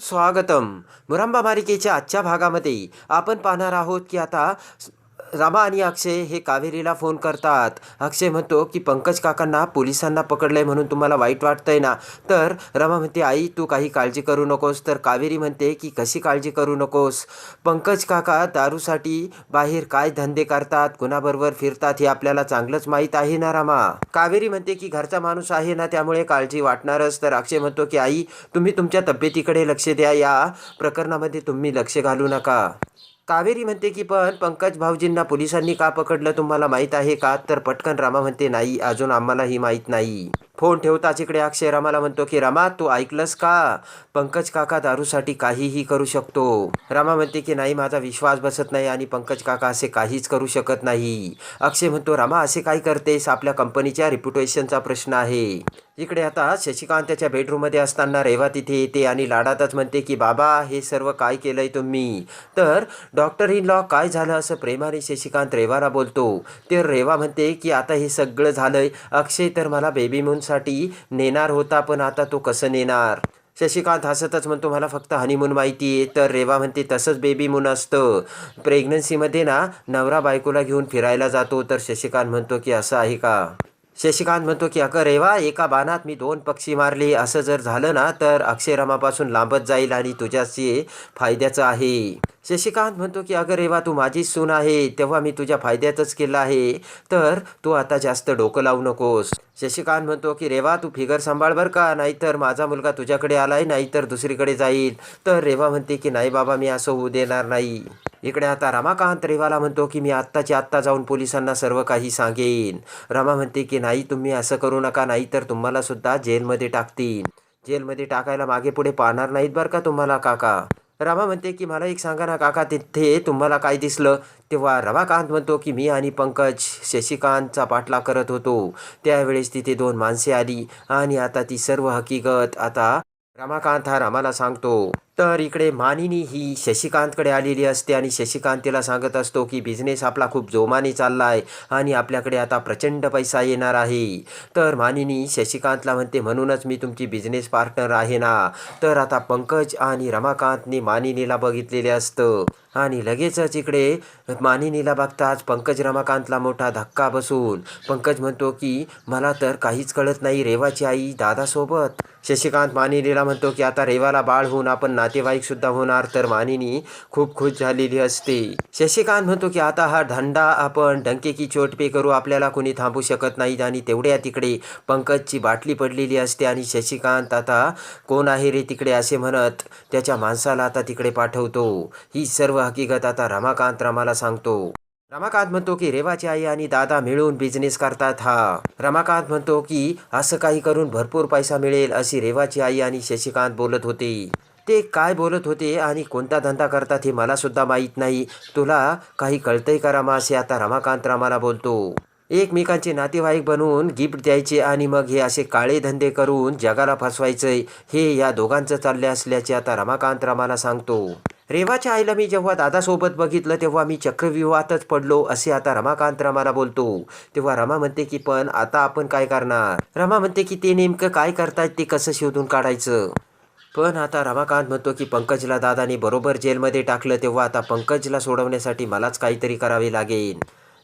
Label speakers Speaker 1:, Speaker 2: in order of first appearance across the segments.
Speaker 1: स्वागतम. मुरांबा मालिकेच्या आजच्या भागामध्ये आपण पाहणार आहोत की आता रामा आणि अक्षय हे कावेरीला फोन करतात. अक्षय म्हणतो की पंकज काकांना पोलिसांना पकडलंय म्हणून तुम्हाला वाईट वाटतंय ना? तर रमा म्हणते आई तू काही काळजी करू नकोस. तर कावेरी म्हणते की कशी काळजी करू नकोस? पंकज काका दारूसाठी बाहेर काय धंदे करतात? कुणाबरोबर फिरतात हे आपल्याला चांगलंच माहीत आहे ना रामा? कावेरी म्हणते की घरचा माणूस आहे ना त्यामुळे काळजी वाटणारच. तर अक्षय म्हणतो की आई तुम्ही तुमच्या तब्येतीकडे लक्ष द्या. या प्रकरणामध्ये तुम्ही लक्ष घालू नका. कावेरी म्हणते की पण पंकज भाऊजींना पोलिसांनी का पकडलं? तुम्हाला माहीत आहे का? तर पटकन रामा म्हणते नाही अजून आम्हालाही माहीत नाही. फोन ठेवताच इकडे अक्षय रामाला म्हणतो की रामा तू ऐकलंस का? पंकज काका दारूसाठी काहीही करू शकतो. रामा म्हणते की नाही माझा विश्वास बसत नाही आणि पंकज काका असे काहीच करू शकत नाही. अक्षय म्हणतो रामा असे काय करतेस? आपल्या कंपनीच्या रिप्युटेशनचा प्रश्न आहे. इकडे आता शशिकांत त्याच्या बेडरूममध्ये असताना रेवा तिथे येते आणि लाडातच म्हणते की बाबा हे सर्व काय केलंय तुम्ही? तर डॉक्टर इन लॉ काय झालं? असं प्रेमाने शशिकांत रेवाला बोलतो. तर रेवा म्हणते की आता हे सगळं झालंय. अक्षय तर मला बेबी मूनसाठी नेणार होता पण आता तो कसं नेणार? शशिकांत हसतच म्हणतो मला फक्त हनीमून माहिती आहे. तर रेवा म्हणते तसंच बेबी मून असतं. प्रेग्नन्सीमध्ये ना नवरा बायकोला घेऊन फिरायला जातो. तर शशिकांत म्हणतो की असं आहे का? शशिकांत म्हणतो की अगं रेवा एका बाणात मी दोन पक्षी मारले. असं जर झालं ना तर अक्षरमापासून लांबत जाईल आणि तुझ्याशी फायद्याचं आहे. शशिकांत म्हणतो की अगं रेवा तू माझीच सून आहे. तेव्हा मी तुझ्या फायद्यातच केलं आहे. तर तू आता जास्त डोकं लावू नकोस. शशिकांत म्हणतो की रेवा तू फिगर सांभाळ बरं का. नाहीतर माझा मुलगा तुझ्याकडे आलाय नाहीतर दुसरीकडे जाईल. तर रेवा म्हणते की नाही बाबा मी असं होऊ देणार नाही. इकडे आता रमाकांत रेवाला म्हणतो की मी आत्ताची आत्ता जाऊन पोलिसांना सर्व काही सांगेन. रमा म्हणते की नाही नाही तुम्ही असं करू नका नाही तर तुम्हाला सुद्धा जेलमध्ये टाकतील. जेलमध्ये टाकायला मागे पुढे पाहणार नाहीत बरं का तुम्हाला काका? रमा म्हणते की मला एक सांगा ना काका तिथे तुम्हाला काय दिसलं? तेव्हा रमाकांत म्हणतो की मी आणि पंकज शशिकांतचा पाठला करत होतो. त्यावेळेस तिथे दोन माणसे आली आणि आता ती सर्व हकीकत आता रमाकांत हा रामाला सांगतो. तर इकडे मानिनी ही शशिकांतकडे आलेली असते आणि शशिकांत तिला सांगत असतो की बिझनेस आपला खूप जोमाने चालला आहे आणि आपल्याकडे आता प्रचंड पैसा येणार आहे. तर मानिनी शशिकांतला म्हणते म्हणूनच मी तुमची बिझनेस पार्टनर आहे ना. तर आता पंकज आणि रमाकांतने मानिनीला बघितलेले असतं. आणि लगेचच इकडे मानिनीला बघताच पंकज रमाकांतला मोठा धक्का बसून. पंकज म्हणतो की मला तर काहीच कळत नाही रेवाची आई दादासोबत. शशिकांत मानिनीला म्हणतो की आता रेवाला बाळ होऊन आपण ना सुद्धा होणार तर मानिनी खूप खुश झालेली असते. शशिकांत म्हणतो की आता हा धंदा आपण डंके की चोट पे करू आपल्याला कोणी थांबू शकत नाहीत आणि तेवढ्या तिकडे पंकजची बाटली पडलेली असते आणि शशिकांत आता कोण आहे रे तिकडे? असे म्हणत त्याच्या माणसाला आता तिकडे पाठवतो. ही सर्व हकीकत आता रमाकांत रमाला सांगतो. रमाकांत म्हणतो की रेवाची आई आणि दादा मिळून बिझनेस करतात हा. रमाकांत म्हणतो की असं काही करून भरपूर पैसा मिळेल अशी रेवाची आई आणि शशिकांत बोलत होते. ते काय बोलत होते आणि कोणता धंदा करतात हे मलासुद्धा माहीत नाही. तुला काही कळतंय का रामा? असे आता रमाकांत रामाला बोलतो. एकमेकांचे नातेवाईक बनवून गिफ्ट द्यायचे आणि मग हे असे काळे धंदे करून जगाला फसवायचंय. हे या दोघांचं चालले असल्याचे आता रमाकांत रामाला सांगतो. रेवाच्या आईला मी जेव्हा दादासोबत बघितलं तेव्हा मी चक्रव्यूहातच पडलो असे आता रमाकांत रमाला बोलतो. तेव्हा रमा म्हणते की पण आता आपण काय करणार? रमा म्हणते की ते नेमकं काय करतायत ते कसं शोधून काढायचं? पण आता रमाकांत म्हणतो की पंकजला दादानी बरोबर जेलमध्ये टाकलं तेव्हा आता पंकजला सोडवण्यासाठी मलाच काहीतरी करावे लागेल.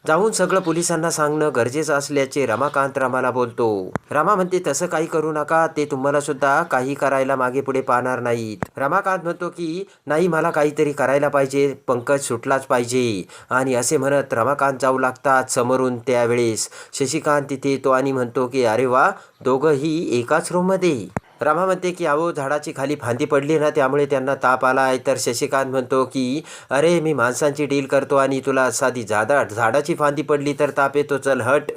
Speaker 1: जाऊन सगळं पोलिसांना सांगणं गरजेचं असल्याचे रमाकांत रामाला बोलतो. रामा म्हणते तसं काही करू नका ते तुम्हाला सुद्धा काही करायला मागे पुढे पाहणार नाहीत. रमाकांत म्हणतो की नाही मला काहीतरी करायला पाहिजे पंकज सुटलाच पाहिजे. आणि असे म्हणत रमाकांत जाऊ लागतात समोरून त्यावेळेस. शशिकांत तिथे येतो आणि म्हणतो की अरे वा दोघंही एकाच रूममध्ये रामा म्हणते की अहो झाडाची खाली फांदी पडली ना त्यामुळे त्यांना ताप आला आहे. तर शशिकांत म्हणतो की अरे मी माणसांची डील करतो आणि तुला साधी झाडा झाडाची फांदी पडली तर ताप येतो चल हट.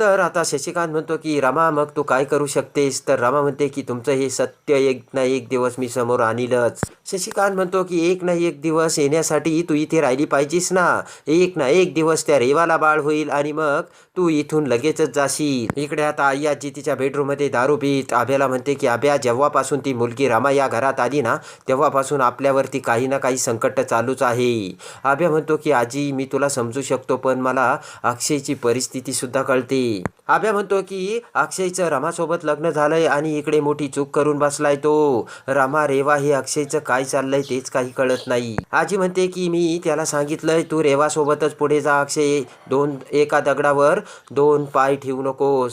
Speaker 1: तर आता शशिकांत म्हणतो की रमा मग तू काय करू शकतेस? तर रमा म्हणते की तुमचं हे सत्य एक ना एक दिवस मी समोर आणीलच. शशिकांत म्हणतो की एक ना एक दिवस येण्यासाठी तू इथे राहिली पाहिजेस ना. एक ना एक दिवस त्या रेवाला बाळ होईल आणि मग तू इथून लगेचच जाशील. इकडे आता आई आजी तिच्या बेडरूममध्ये दारू पीत आभ्याला म्हणते की आभ्या जेव्हापासून ती मुलगी रमा या घरात आली ना तेव्हापासून आपल्यावरती काही ना काही संकट चालूच आहे. आभ्या म्हणतो की आजी मी तुला समजू शकतो पण मला अक्षयची परिस्थितीसुद्धा कळते. नाही आभ्या म्हणतो की अक्षयचं रमासोबत लग्न झालंय आणि इकडे मोठी चूक करून बसलाय तो. रमा रेवा हे अक्षयचं काय चाललंय तेच काही कळत नाही. आजी म्हणते की मी त्याला सांगितलंय तू रेवासोबतच पुढे जा अक्षय. दोन एका दगडावर दोन पाय ठेवू नकोस.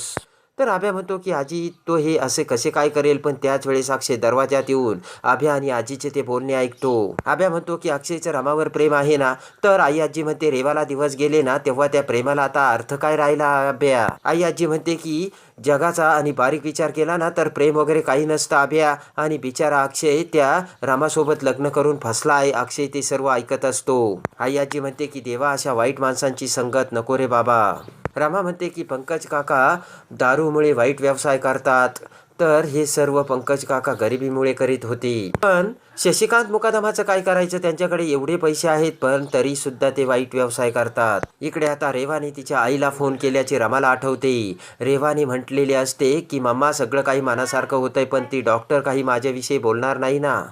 Speaker 1: तर आभ्या म्हणतो की आजी तो हे असे कसे काय करेल? पण त्याच वेळेस अक्षय दरवाजात येऊन आभ्या आणि आजीचे ते बोलणे ऐकतो. आभ्या म्हणतो की अक्षयचं रमावर प्रेम आहे ना तर आई आजी म्हणते रेवाला दिवस गेले ना तेव्हा त्या प्रेमाला आता अर्थ काय राहिला आभ्या? आई आजी म्हणते की जगाचा आणि बारीक विचार केला ना तर प्रेम वगैरे काही नसतं आभ्या. आणि बिचारा अक्षय त्या रामासोबत लग्न करून फसला आहे. अक्षय ते सर्व ऐकत असतो. आई आजी म्हणते की देवा अशा वाईट माणसांची संगत नको रे बाबा. रामा म्हणते की पंकज काका दारूमुळे वाईट व्यवसाय करतात. तर हे सर्व पंकज काका गरिबीमुळे करीत होते. पण शशिकांत मुकादमाचं काय करायचं? त्यांच्याकडे एवढे पैसे आहेत पण तरी सुद्धा ते वाईट व्यवसाय करतात. इकडे आता रेवाने तिच्या आईला फोन केल्याचे रमाला आठवते. रेवाने म्हटलेले असते की मम्मा सगळं काही मनासारखं होतंय पण ती डॉक्टर काही माझ्याविषयी बोलणार नाही ना?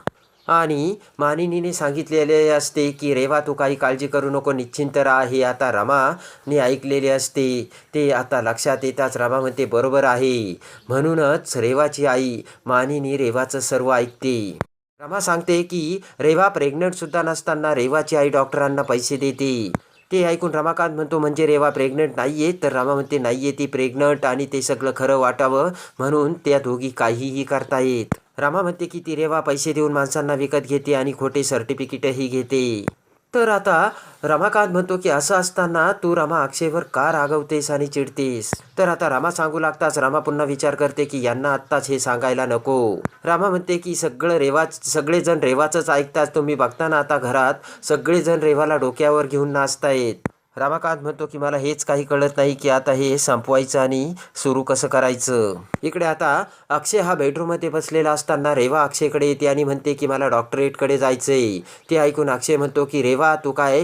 Speaker 1: आणि मानिनीने सांगितलेले असते की रेवा तू काही काळजी करू नको निश्चिंत राहा. हे आता रमाने ऐकलेले असते. ते आता लक्षात येताच रमा म्हणते बरोबर आहे. म्हणूनच रेवाची आई मानिनी रेवाचं सर्व ऐकते. रमा सांगते की रेवा प्रेग्नंटसुद्धा नसताना रेवाची आई डॉक्टरांना पैसे देते. ते ऐकून रमाकांत म्हणतो म्हणजे रेवा प्रेग्नंट नाही आहे तर रमा म्हणते आहे ती प्रेग्नंट आणि ते सगळं खरं वाटावं म्हणून त्या दोघी काहीही करतायत रामा म्हणते की ती रेवा पैसे देऊन माणसांना विकत घेते आणि खोटे सर्टिफिकेटही घेते. तर आता रमाकांत म्हणतो की असं असताना तू रमा अक्षयवर का रागवतेस आणि चिडतेस? तर आता रामा सांगू लागताच रामा पुन्हा विचार करते की यांना आत्ताच हे सांगायला नको. रामा म्हणते की सगळं रेवाच सगळेजण रेवाचंच ऐकताच तुम्ही बघताना आता घरात सगळेजण रेवाला डोक्यावर घेऊन नाचतायत. रामाकांत म्हणतो की मला हेच काही कळत नाही की आता हे संपवायचं आणि सुरू कसं करायचं? इकडे आता अक्षय हा बेडरूममध्ये बसलेला असताना रेवा अक्षयकडे येते आणि म्हणते की मला डॉक्टरेटकडे जायचंय. ते ऐकून अक्षय म्हणतो की रेवा तू काय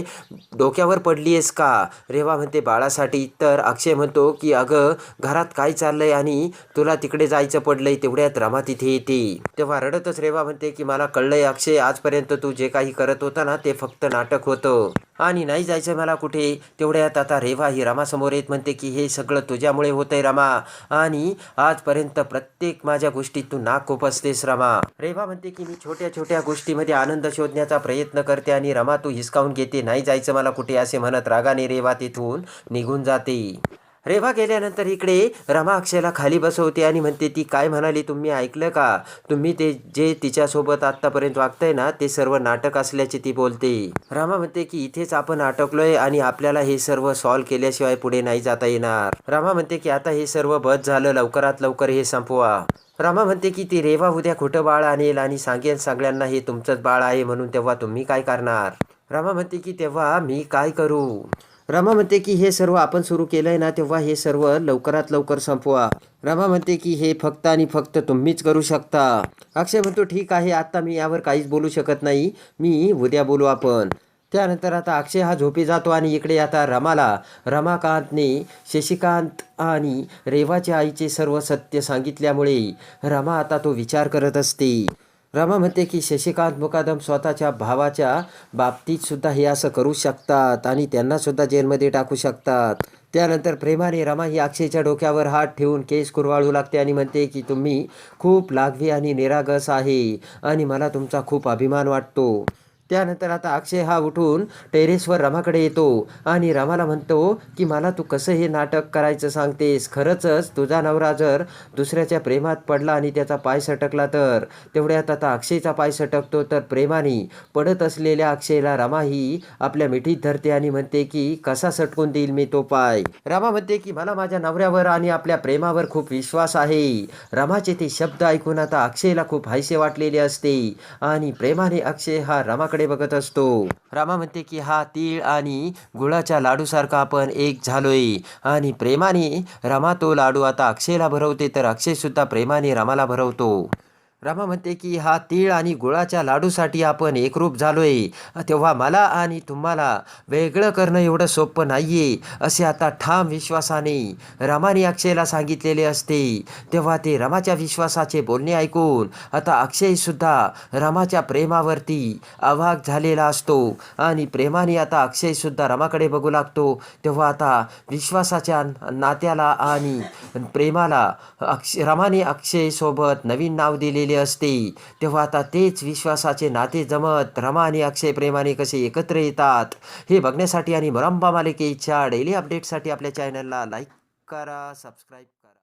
Speaker 1: डोक्यावर पडली आहेस का? रेवा म्हणते बाळासाठी. तर अक्षय म्हणतो की अगं घरात काय चाललंय आणि तुला तिकडे जायचं पडलंय तेवढ्यात रमा तिथे येते. तेव्हा रडतच रेवा म्हणते की मला कळलंय अक्षय आजपर्यंत तू जे काही करत होता ना ते फक्त नाटक होतं. आणि नाही जायचं मला कुठे? तेवढ्यात आता रेवा ही रमासमोर येत म्हणते की हे सगळं तुझ्यामुळे होतंय रमा. आणि आजपर्यंत प्रत्येक माझ्या गोष्टीत तू नाक कोपसतेस रमा. रेवा म्हणते की मी छोट्या छोट्या गोष्टीमध्ये आनंद शोधण्याचा प्रयत्न करते आणि रमा तू हिसकावून घेते. नाही जायचं मला कुठे? असे म्हणत रागाने रेवा तिथून निघून जाते. रेवा गेल्यानंतर इकडे रमा अक्षयला खाली बसवते आणि म्हणते ती काय म्हणाली? तुम्ही ऐकलं का? तुम्ही ते जे तिच्यासोबत आत्तापर्यंत वागतंय ना ते सर्व नाटक असल्याचे ती बोलते. रमा म्हणते की इथेच आपण अटकलोय आणि आपल्याला हे सर्व सॉल्व्ह केल्याशिवाय पुढे नाही जाता येणार. रमा म्हणते की आता हे सर्व बस झालं लवकरात लवकर हे संपवा. रमा म्हणते की ती रेवा उद्या खोटं बाळ आणेल आणि सांगेल सगळ्यांना हे तुमचंच बाळ आहे म्हणून तेव्हा तुम्ही काय करणार? रमा म्हणते की तेव्हा मी काय करू? रमा म्हणते की हे सर्व आपण सुरू केलंय ना तेव्हा हे सर्व लवकरात लवकर संपवा. रमा म्हणते की हे फक्त आणि फक्त तुम्हीच करू शकता. अक्षय म्हणतो ठीक आहे आता मी यावर काहीच बोलू शकत नाही. मी उद्या बोलू आपण. त्यानंतर आता अक्षय हा झोपी जातो आणि इकडे आता रमाला. रमाकांतने शशिकांत आणि रेवाच्या आईचे सर्व सत्य सांगितल्यामुळे रमा आता तो विचार करत असते. रमा म्हणते की शशिकांत मुकादम स्वतःच्या भावाच्या बाबतीत सुद्धा हे असं करू शकतात आणि त्यांना सुद्धा जेलमध्ये टाकू शकतात. त्यानंतर प्रेमाने रमा ही अक्षयच्या डोक्यावर हात ठेवून केस कुरवाळू लागते आणि म्हणते की तुम्ही खूप लागवी आणि निरागस आहे आणि मला तुमचा खूप अभिमान वाटतो. त्यानंतर आता अक्षय हा उठून टेरेसवर रमाकडे येतो आणि रमाला म्हणतो की मला तू कसं हे नाटक करायचं सांगतेस? खरंचच तुझा नवरा जर दुसऱ्याच्या प्रेमात पडला आणि त्याचा पाय सटकला तर? तेवढ्यात आता अक्षयचा पाय सटकतो तर प्रेमाने पडत असलेल्या अक्षयला रमा ही आपल्या मिठीत धरते आणि म्हणते की कसा सटकून देईल मी तो पाय? रमा म्हणते की मला माझ्या नवऱ्यावर आणि आपल्या प्रेमावर खूप विश्वास आहे. रमाचे ते शब्द ऐकून आता अक्षयला खूप हायसे वाटलेले असते आणि प्रेमाने अक्षय हा रमाकडे बघत असतो. रामा म्हणते की हा तीळ आणि गुळाच्या लाडूसारखा आपण एक झालोय. आणि प्रेमाने रमा तो लाडू आता अक्षयला भरवते तर अक्षय सुद्धा प्रेमाने रमाला भरवतो. रमा म्हणते की हा तीळ आणि गुळाच्या लाडूसाठी आपण एकरूप झालोय. तेव्हा मला आणि तुम्हाला वेगळं करणं एवढं सोपं नाहीये असे आता ठाम विश्वासाने रामाने अक्षयला सांगितलेले असते. तेव्हा ते रमाच्या विश्वासाचे बोलणे ऐकून आता अक्षयसुद्धा रमाच्या प्रेमावरती अवाक झालेला असतो. आणि प्रेमाने आता अक्षयसुद्धा रमाकडे बघू लागतो. तेव्हा आता विश्वासाच्या नात्याला आणि प्रेमाला अक्ष रमाने अक्षयसोबत नवीन नाव दिलेले असते. तेव्हा आता तेच विश्वासाचे नाते जमत. रमा आणि अक्षय प्रेमाने कसे एकत्र येतात? हे बघण्यासाठी आणि मुरंबा मालिकेच्या डेली अपडेटसाठी आपल्या चॅनलला लाईक करा सबस्क्राईब